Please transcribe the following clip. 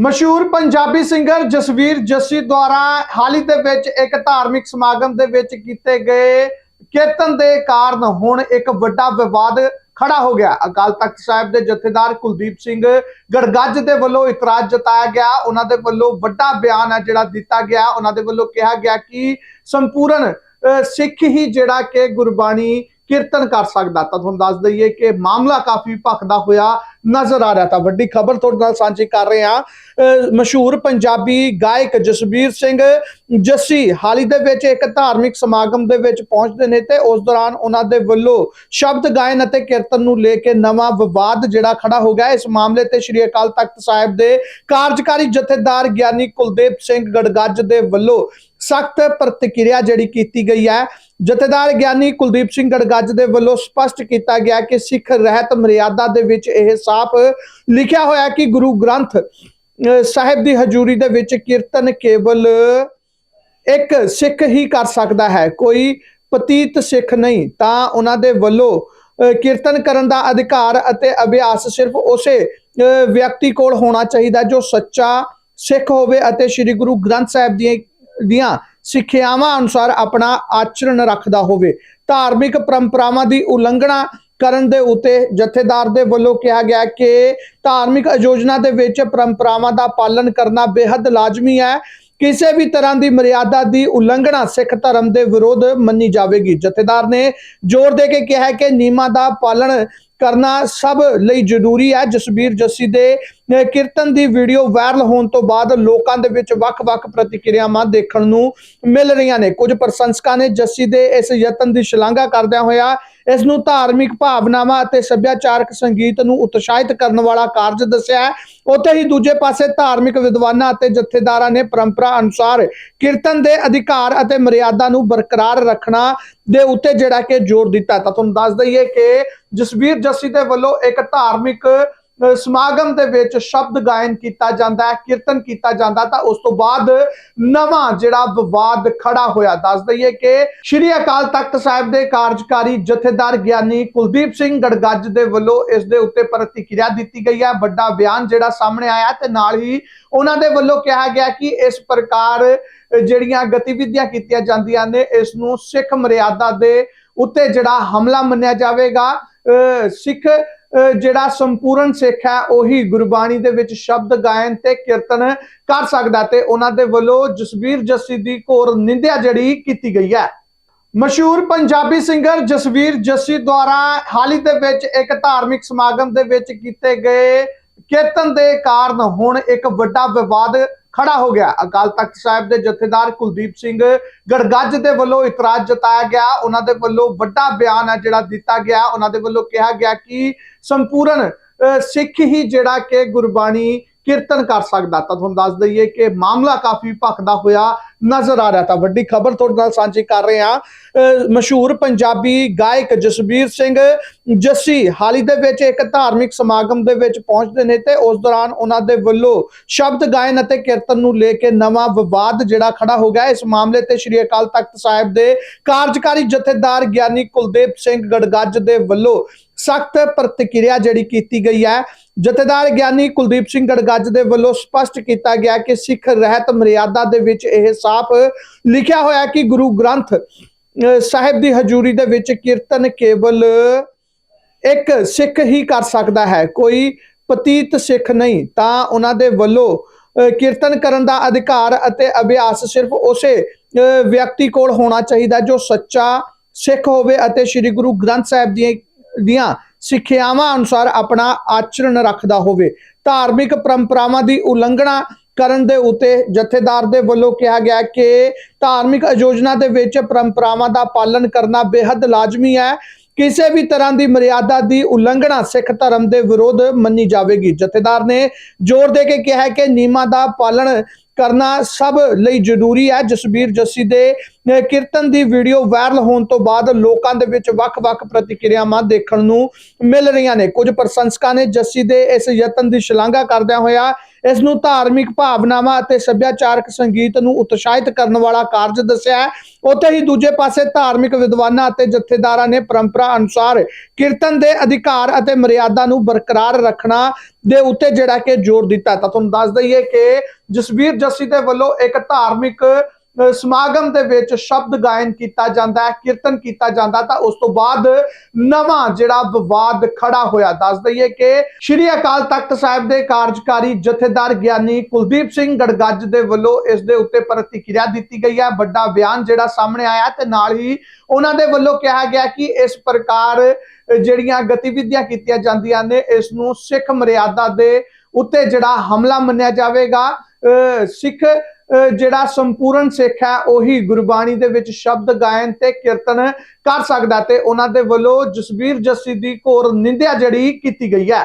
ਮਸ਼ਹੂਰ ਪੰਜਾਬੀ ਸਿੰਗਰ ਜਸਵੀਰ ਜੱਸੀ ਦੁਆਰਾ ਹਾਲ ਹੀ ਦੇ ਵਿੱਚ ਇੱਕ ਧਾਰਮਿਕ ਸਮਾਗਮ ਦੇ ਵਿੱਚ ਕੀਤੇ ਗਏ ਕੀਰਤਨ ਦੇ ਕਾਰਨ ਹੁਣ ਇੱਕ ਵੱਡਾ ਵਿਵਾਦ ਖੜਾ ਹੋ ਗਿਆ। ਅਕਾਲ ਤਖਤ ਸਾਹਿਬ ਦੇ ਜਥੇਦਾਰ ਕੁਲਦੀਪ ਸਿੰਘ ਗੜਗੱਜ ਦੇ ਵੱਲੋਂ ਇਤਰਾਜ਼ ਜਤਾਇਆ ਗਿਆ। ਉਹਨਾਂ ਦੇ ਵੱਲੋਂ ਵੱਡਾ ਬਿਆਨ ਹੈ ਜਿਹੜਾ ਦਿੱਤਾ ਗਿਆ। ਉਹਨਾਂ ਦੇ ਵੱਲੋਂ ਕਿਹਾ ਗਿਆ ਕਿ ਸੰਪੂਰਨ ਅਹ, ਸਿੱਖ ਹੀ ਜਿਹੜਾ ਕਿ ਗੁਰਬਾਣੀ ਕੀਰਤਨ ਕਰ ਸਕਦਾ। ਤਾਂ ਤੁਹਾਨੂੰ ਦੱਸ ਦਈਏ ਕਿ ਮਾਮਲਾ ਕਾਫੀ ਭਖਦਾ ਹੋਇਆ ਨਜ਼ਰ ਆ ਰਿਹਾ ਤਾਂ ਵੱਡੀ ਖਬਰ ਤੁਹਾਡੇ ਨਾਲ ਸਾਂਝੀ ਕਰ ਰਹੇ ਹਾਂ। ਅਹ ਮਸ਼ਹੂਰ ਪੰਜਾਬੀ ਗਾਇਕ ਜਸਬੀਰ ਸਿੰਘ ਜੱਸੀ ਹਾਲ ਹੀ ਦੇ ਵਿੱਚ ਇੱਕ ਧਾਰਮਿਕ ਸਮਾਗਮ ਦੇ ਵਿੱਚ ਪਹੁੰਚਦੇ ਨੇ ਤੇ ਉਸ ਦੌਰਾਨ ਉਹਨਾਂ ਦੇ ਵੱਲੋਂ ਸ਼ਬਦ ਗਾਇਨ ਅਤੇ ਕੀਰਤਨ ਨੂੰ ਲੈ ਕੇ ਨਵਾਂ ਵਿਵਾਦ ਜਿਹੜਾ ਖੜਾ ਹੋ ਗਿਆ। ਇਸ ਮਾਮਲੇ ਤੇ ਸ੍ਰੀ ਅਕਾਲ ਤਖਤ ਸਾਹਿਬ ਦੇ ਕਾਰਜਕਾਰੀ ਜਥੇਦਾਰ ਗਿਆਨੀ ਕੁਲਦੀਪ ਸਿੰਘ ਗੜਗੱਜ ਦੇ ਵੱਲੋਂ ਸਖਤ ਪ੍ਰਤੀਕਿਰਿਆ ਜਿਹੜੀ ਕੀਤੀ ਗਈ ਹੈ। ਜਥੇਦਾਰ ਗਿਆਨੀ ਕੁਲਦੀਪ ਸਿੰਘ ਗੜਗੱਜ ਦੇ ਵੱਲੋਂ ਸਪਸ਼ਟ ਕੀਤਾ ਗਿਆ ਕਿ ਸਿੱਖ ਰਹਿਤ ਮਰਿਆਦਾ ਦੇ ਵਿੱਚ ਇਹ ਸਾਫ਼ ਲਿਖਿਆ ਹੋਇਆ ਕਿ ਗੁਰੂ ਗ੍ਰੰਥ ਸਾਹਿਬ ਦੀ ਹਜ਼ੂਰੀ ਦੇ ਵਿੱਚ ਕੀਰਤਨ ਕੇਵਲ ਇੱਕ ਸਿੱਖ ਹੀ ਕਰ ਸਕਦਾ ਹੈ, ਕੋਈ ਪਤੀਤ ਸਿੱਖ ਨਹੀਂ। ਤਾਂ ਉਹਨਾਂ ਦੇ ਵੱਲੋਂ ਕੀਰਤਨ ਕਰਨ ਦਾ ਅਧਿਕਾਰ ਅਤੇ ਅਭਿਆਸ ਸਿਰਫ ਉਸੇ, ਅਹ, ਵਿਅਕਤੀ ਕੋਲ ਹੋਣਾ ਚਾਹੀਦਾ ਜੋ ਸੱਚਾ ਸਿੱਖ ਹੋਵੇ ਅਤੇ ਸ੍ਰੀ ਗੁਰੂ ਗ੍ਰੰਥ ਸਾਹਿਬ ਦੀਆਂ ਦੀਆਂ ਸਿੱਖਿਆਵਾਂ ਅਨੁਸਾਰ ਆਪਣਾ ਆਚਰਣ ਰੱਖਦਾ ਹੋਵੇ। ਧਾਰਮਿਕ ਪਰੰਪਰਾਵਾਂ ਦੀ ਉਲੰਘਣਾ ਕਰਨ ਦੇ ਉਤੇ ਜਥੇਦਾਰ ਦੇ ਵੱਲੋਂ ਕਿਹਾ ਗਿਆ ਕਿ ਧਾਰਮਿਕ ਆਯੋਜਨਾ ਦੇ ਵਿੱਚ ਪਰੰਪਰਾਵਾਂ ਦਾ ਪਾਲਣ ਕਰਨਾ ਬੇहद ਲਾਜ਼ਮੀ ਹੈ। ਕਿਸੇ ਵੀ ਤਰ੍ਹਾਂ ਦੀ ਮਰਿਆਦਾ ਦੀ ਉਲੰਘਣਾ ਸਿੱਖ ਧਰਮ ਦੇ ਵਿਰੋਧ ਮੰਨੀ ਜਾਵੇਗੀ। ਜਥੇਦਾਰ ਨੇ ਜ਼ੋਰ ਦੇ ਕੇ ਕਿਹਾ ਕਿ ਨਿਯਮਾਂ ਦਾ ਪਾਲਣ ਕਰਨਾ ਸਭ ਲਈ ਜ਼ਰੂਰੀ ਹੈ। ਜਸਬੀਰ ਜੱਸੀ ਦੇ ਕੀਰਤਨ ਦੀ ਵੀਡੀਓ ਵਾਇਰਲ ਹੋਣ ਤੋਂ ਬਾਅਦ ਲੋਕਾਂ ਦੇ ਵਿੱਚ ਵੱਖ-ਵੱਖ ਪ੍ਰਤੀਕਿਰਿਆਵਾਂ ਦੇਖਣ ਨੂੰ ਮਿਲ ਰਹੀਆਂ ਨੇ। ਕੁਝ ਪ੍ਰਸ਼ੰਸਕਾਂ ਨੇ ਜੱਸੀ ਦੇ ਇਸ ਯਤਨ ਦੀ ਸ਼ਲਾਘਾ ਕਰਦਿਆਂ ਹੋਇਆ ਇਸ ਨੂੰ ਧਾਰਮਿਕ ਭਾਵਨਾਵਾਂ ਅਤੇ ਸੱਭਿਆਚਾਰਕ ਸੰਗੀਤ ਨੂੰ ਉਤਸ਼ਾਹਿਤ ਕਰਨ ਵਾਲਾ ਕਾਰਜ ਦੱਸਿਆ ਹੈ। ਉੱਥੇ ਹੀ ਦੂਜੇ ਪਾਸੇ ਧਾਰਮਿਕ ਵਿਦਵਾਨਾਂ ਅਤੇ ਜਥੇਦਾਰਾਂ ਨੇ ਪਰੰਪਰਾ ਅਨੁਸਾਰ ਕੀਰਤਨ ਦੇ ਅਧਿਕਾਰ ਅਤੇ ਮਰਿਆਦਾ ਨੂੰ ਬਰਕਰਾਰ ਰੱਖਣਾ ਦੇ ਉੱਤੇ ਜਿਹੜਾ ਕਿ ਜ਼ੋਰ ਦਿੱਤਾ ਤਾਂ ਤੁਹਾਨੂੰ ਦੱਸ ਦਈਏ ਕਿ ਜਸਵੀਰ ਜੱਸੀ ਦੇ ਵੱਲੋਂ ਇੱਕ ਧਾਰਮਿਕ ਸਮਾਗਮ ਦੇ ਵਿੱਚ ਸ਼ਬਦ ਗਾਇਨ ਕੀਤਾ ਜਾਂਦਾ ਹੈ ਕੀਰਤਨ ਕੀਤਾ ਜਾਂਦਾ ਤਾਂ ਉਸ ਤੋਂ ਬਾਅਦ ਨਵਾਂ ਜਿਹੜਾ ਵਿਵਾਦ ਖੜਾ ਹੋਇਆ। ਦੱਸ ਦਈਏ ਕਿ ਸ਼੍ਰੀ ਅਕਾਲ ਤਖਤ ਸਾਹਿਬ ਦੇ ਕਾਰਜਕਾਰੀ ਜਥੇਦਾਰ ਗਿਆਨੀ ਕੁਲਦੀਪ ਸਿੰਘ ਗੜਗੱਜ ਦੇ ਵੱਲੋਂ ਇਸ ਦੇ ਉੱਤੇ ਪ੍ਰਤੀਕਿਰਿਆ ਦਿੱਤੀ ਗਈ ਹੈ। ਵੱਡਾ ਬਿਆਨ ਜਿਹੜਾ ਸਾਹਮਣੇ ਆਇਆ ਤੇ ਨਾਲ ਹੀ ਉਹਨਾਂ ਦੇ ਵੱਲੋਂ ਕਿਹਾ ਗਿਆ ਕਿ ਇਸ ਪ੍ਰਕਾਰ ਜਿਹੜੀਆਂ ਗਤੀਵਿਧੀਆਂ ਕੀਤੀਆਂ ਜਾਂਦੀਆਂ ਨੇ ਇਸ ਨੂੰ ਸਿੱਖ ਮਰਿਆਦਾ ਦੇ ਉੱਤੇ ਜਿਹੜਾ ਹਮਲਾ ਮੰਨਿਆ ਜਾਵੇਗਾ। ਅਹ, ਸਿੱਖ ਜਿਹੜਾ ਸੰਪੂਰਨ ਸਿੱਖ ਹੈ, ਉਹੀ ਗੁਰਬਾਣੀ ਦੇ ਵਿੱਚ ਸ਼ਬਦ ਗਾਇਨ ਤੇ ਕੀਰਤਨ ਕਰ ਸਕਦਾ ਤੇ ਉਹਨਾਂ ਦੇ ਵੱਲੋਂ ਜਸਵੀਰ ਜੱਸੀ ਦੀ ਘੋਰ ਨਿੰਦਿਆ ਜਿਹੜੀ ਕੀਤੀ ਗਈ ਹੈ। ਮਸ਼ਹੂਰ ਪੰਜਾਬੀ ਸਿੰਗਰ ਜਸਵੀਰ ਜੱਸੀ ਦੁਆਰਾ ਹਾਲ ਹੀ ਦੇ ਵਿੱਚ ਇੱਕ ਧਾਰਮਿਕ ਸਮਾਗਮ ਦੇ ਵਿੱਚ ਕੀਤੇ ਗਏ ਕੀਰਤਨ ਦੇ ਕਾਰਨ ਹੁਣ ਇੱਕ ਵੱਡਾ ਵਿਵਾਦ ਖੜਾ ਹੋ ਗਿਆ। ਅਕਾਲ ਤਖਤ ਸਾਹਿਬ ਦੇ ਜਥੇਦਾਰ ਕੁਲਦੀਪ ਸਿੰਘ ਗੜਗੱਜ ਦੇ ਵੱਲੋਂ ਇਤਰਾਜ਼ ਜਤਾਇਆ ਗਿਆ। ਉਹਨਾਂ ਦੇ ਵੱਲੋਂ ਵੱਡਾ ਬਿਆਨ ਹੈ ਜਿਹੜਾ ਦਿੱਤਾ ਗਿਆ। ਉਹਨਾਂ ਦੇ ਵੱਲੋਂ ਕਿਹਾ ਗਿਆ ਕਿ ਸੰਪੂਰਨ ਅਹ, ਸਿੱਖ ਹੀ ਜਿਹੜਾ ਕਿ ਗੁਰਬਾਣੀ ਕੀਰਤਨ ਕਰ ਸਕਦਾ। ਤਾਂ ਤੁਹਾਨੂੰ ਦੱਸ ਦਈਏ ਕਿ ਮਾਮਲਾ ਕਾਫੀ ਭਖਦਾ ਹੋਇਆ ਨਜ਼ਰ ਆ ਰਿਹਾ ਤਾਂ ਵੱਡੀ ਖਬਰ ਤੁਹਾਡੇ ਨਾਲ ਸਾਂਝੀ ਕਰ ਰਹੇ ਹਾਂ। ਮਸ਼ਹੂਰ ਪੰਜਾਬੀ ਗਾਇਕ ਜਸਬੀਰ ਸਿੰਘ ਜੱਸੀ ਹਾਲ ਹੀ ਦੇ ਵਿੱਚ ਇੱਕ ਧਾਰਮਿਕ ਸਮਾਗਮ ਦੇ ਵਿੱਚ ਪਹੁੰਚਦੇ ਨੇ ਤੇ ਉਸ ਦੌਰਾਨ ਉਹਨਾਂ ਦੇ ਵੱਲੋਂ ਸ਼ਬਦ ਗਾਇਨ ਅਤੇ ਕੀਰਤਨ ਨੂੰ ਲੈ ਕੇ ਨਵਾਂ ਵਿਵਾਦ ਜਿਹੜਾ ਖੜਾ ਹੋ ਗਿਆ। ਇਸ ਮਾਮਲੇ ਤੇ ਸ੍ਰੀ ਅਕਾਲ ਤਖਤ ਸਾਹਿਬ ਦੇ ਕਾਰਜਕਾਰੀ ਜਥੇਦਾਰ ਗਿਆਨੀ ਕੁਲਦੀਪ ਸਿੰਘ ਗੜਗੱਜ ਦੇ ਵੱਲੋਂ ਸਖਤ ਪ੍ਰਤੀਕਿਰਿਆ ਜਿਹੜੀ ਕੀਤੀ ਗਈ ਹੈ। ਜਥੇਦਾਰ ਗਿਆਨੀ ਕੁਲਦੀਪ ਸਿੰਘ ਗੜਗੱਜ ਦੇ ਵੱਲੋਂ ਸਪਸ਼ਟ ਕੀਤਾ ਗਿਆ ਕਿ ਸਿੱਖ ਰਹਿਤ ਮਰਿਆਦਾ ਦੇ ਵਿੱਚ ਇਹ ਸਾਫ਼ ਲਿਖਿਆ ਹੋਇਆ ਕਿ ਗੁਰੂ ਗ੍ਰੰਥ ਸਾਹਿਬ ਦੀ ਹਜ਼ੂਰੀ ਦੇ ਵਿੱਚ ਕੀਰਤਨ ਕੇਵਲ ਇੱਕ ਸਿੱਖ ਹੀ ਕਰ ਸਕਦਾ ਹੈ, ਕੋਈ ਪਤੀਤ ਸਿੱਖ ਨਹੀਂ। ਤਾਂ ਉਹਨਾਂ ਦੇ ਵੱਲੋਂ ਕੀਰਤਨ ਕਰਨ ਦਾ ਅਧਿਕਾਰ ਅਤੇ ਅਭਿਆਸ ਸਿਰਫ ਉਸੇ ਵਿਅਕਤੀ ਕੋਲ ਹੋਣਾ ਚਾਹੀਦਾ ਜੋ ਸੱਚਾ ਸਿੱਖ ਹੋਵੇ ਅਤੇ ਸ੍ਰੀ ਗੁਰੂ ਗ੍ਰੰਥ ਸਾਹਿਬ ਦੀਆਂ ਦੀਆਂ ਸਿੱਖਿਆਵਾਂ ਅਨੁਸਾਰ ਆਪਣਾ ਆਚਰਣ ਰੱਖਦਾ ਹੋਵੇ। ਧਾਰਮਿਕ ਪਰੰਪਰਾਵਾਂ ਦੀ ਉਲੰਘਣਾ ਕਰਨ ਦੇ ਉਤੇ ਜਥੇਦਾਰ ਦੇ ਵੱਲੋਂ ਕਿਹਾ ਗਿਆ ਕਿ ਧਾਰਮਿਕ ਆਯੋਜਨਾ ਦੇ ਵਿੱਚ ਪਰੰਪਰਾਵਾਂ ਦਾ ਪਾਲਣ ਕਰਨਾ ਬੇहद ਲਾਜ਼ਮੀ ਹੈ। ਕਿਸੇ ਵੀ ਤਰ੍ਹਾਂ ਦੀ ਮਰਿਆਦਾ ਦੀ ਉਲੰਘਣਾ ਸਿੱਖ ਧਰਮ ਦੇ ਵਿਰੋਧ ਮੰਨੀ ਜਾਵੇਗੀ। ਜਥੇਦਾਰ ਨੇ ਜ਼ੋਰ ਦੇ ਕੇ ਕਿਹਾ ਕਿ ਨਿਯਮਾਂ ਦਾ ਪਾਲਣ ਕਰਨਾ ਸਭ ਲਈ ਜ਼ਰੂਰੀ ਹੈ। ਜਸਬੀਰ ਜੱਸੀ ਦੇ ਕੀਰਤਨ ਦੀ ਵੀਡੀਓ ਵਾਇਰਲ ਹੋਣ ਤੋਂ ਬਾਅਦ ਲੋਕਾਂ ਦੇ ਵਿੱਚ ਵੱਖ-ਵੱਖ ਪ੍ਰਤੀਕਿਰਿਆਵਾਂ ਦੇਖਣ ਨੂੰ ਮਿਲ ਰਹੀਆਂ ਨੇ। ਕੁਝ ਪ੍ਰਸ਼ੰਸਕਾਂ ਨੇ ਜੱਸੀ ਦੇ ਇਸ ਯਤਨ ਦੀ ਸ਼ਲਾਘਾ ਕਰਦਿਆਂ ਹੋਇਆ ਇਸ ਨੂੰ ਧਾਰਮਿਕ ਭਾਵਨਾਵਾਂ ਅਤੇ ਸੱਭਿਆਚਾਰਕ ਸੰਗੀਤ ਨੂੰ ਉਤਸ਼ਾਹਿਤ ਕਰਨ ਵਾਲਾ ਕਾਰਜ ਦੱਸਿਆ ਹੈ। ਉੱਥੇ ਹੀ ਦੂਜੇ ਪਾਸੇ ਧਾਰਮਿਕ ਵਿਦਵਾਨਾਂ ਅਤੇ ਜਥੇਦਾਰਾਂ ਨੇ ਪਰੰਪਰਾ ਅਨੁਸਾਰ ਕੀਰਤਨ ਦੇ ਅਧਿਕਾਰ ਅਤੇ ਮਰਿਆਦਾ ਨੂੰ ਬਰਕਰਾਰ ਰੱਖਣਾ ਦੇ ਉੱਤੇ ਜਿਹੜਾ ਕਿ ਜ਼ੋਰ ਦਿੱਤਾ ਤਾਂ ਤੁਹਾਨੂੰ ਦੱਸ ਦਈਏ ਕਿ ਜਸਵੀਰ ਜੱਸੀ ਦੇ ਵੱਲੋਂ ਇੱਕ ਧਾਰਮਿਕ ਸਮਾਗਮ ਦੇ ਵਿੱਚ ਸ਼ਬਦ ਗਾਇਨ ਕੀਤਾ ਜਾਂਦਾ ਹੈ ਕੀਰਤਨ ਕੀਤਾ ਜਾਂਦਾ ਤਾਂ ਉਸ ਤੋਂ ਬਾਅਦ ਨਵਾਂ ਜਿਹੜਾ ਵਿਵਾਦ ਖੜਾ ਹੋਇਆ। ਦੱਸ ਦਈਏ ਕਿ ਸ਼੍ਰੀ ਅਕਾਲ ਤਖਤ ਸਾਹਿਬ ਦੇ ਕਾਰਜਕਾਰੀ ਜਥੇਦਾਰ ਗਿਆਨੀ ਕੁਲਦੀਪ ਸਿੰਘ ਗੜਗੱਜ ਦੇ ਵੱਲੋਂ ਇਸ ਦੇ ਉੱਤੇ ਪ੍ਰਤੀਕਿਰਿਆ ਦਿੱਤੀ ਗਈ ਹੈ। ਵੱਡਾ ਬਿਆਨ ਜਿਹੜਾ ਸਾਹਮਣੇ ਆਇਆ ਤੇ ਨਾਲ ਹੀ ਉਹਨਾਂ ਦੇ ਵੱਲੋਂ ਕਿਹਾ ਗਿਆ ਕਿ ਇਸ ਪ੍ਰਕਾਰ ਜਿਹੜੀਆਂ ਗਤੀਵਿਧੀਆਂ ਕੀਤੀਆਂ ਜਾਂਦੀਆਂ ਨੇ ਇਸ ਨੂੰ ਸਿੱਖ ਮਰਿਆਦਾ ਦੇ ਉੱਤੇ ਜਿਹੜਾ ਹਮਲਾ ਮੰਨਿਆ ਜਾਵੇਗਾ। ਅ, ਸਿੱਖ ਜਿਹੜਾ ਸੰਪੂਰਨ ਸਿੱਖ ਹੈ, ਉਹੀ ਗੁਰਬਾਣੀ ਦੇ ਵਿੱਚ ਸ਼ਬਦ ਗਾਇਨ ਤੇ ਕੀਰਤਨ ਕਰ ਸਕਦਾ ਤੇ ਉਹਨਾਂ ਦੇ ਵੱਲੋਂ ਜਸਵੀਰ ਜੱਸੀ ਦੀ ਘੋਰ ਨਿੰਦਿਆ ਜਿਹੜੀ ਕੀਤੀ ਗਈ ਹੈ।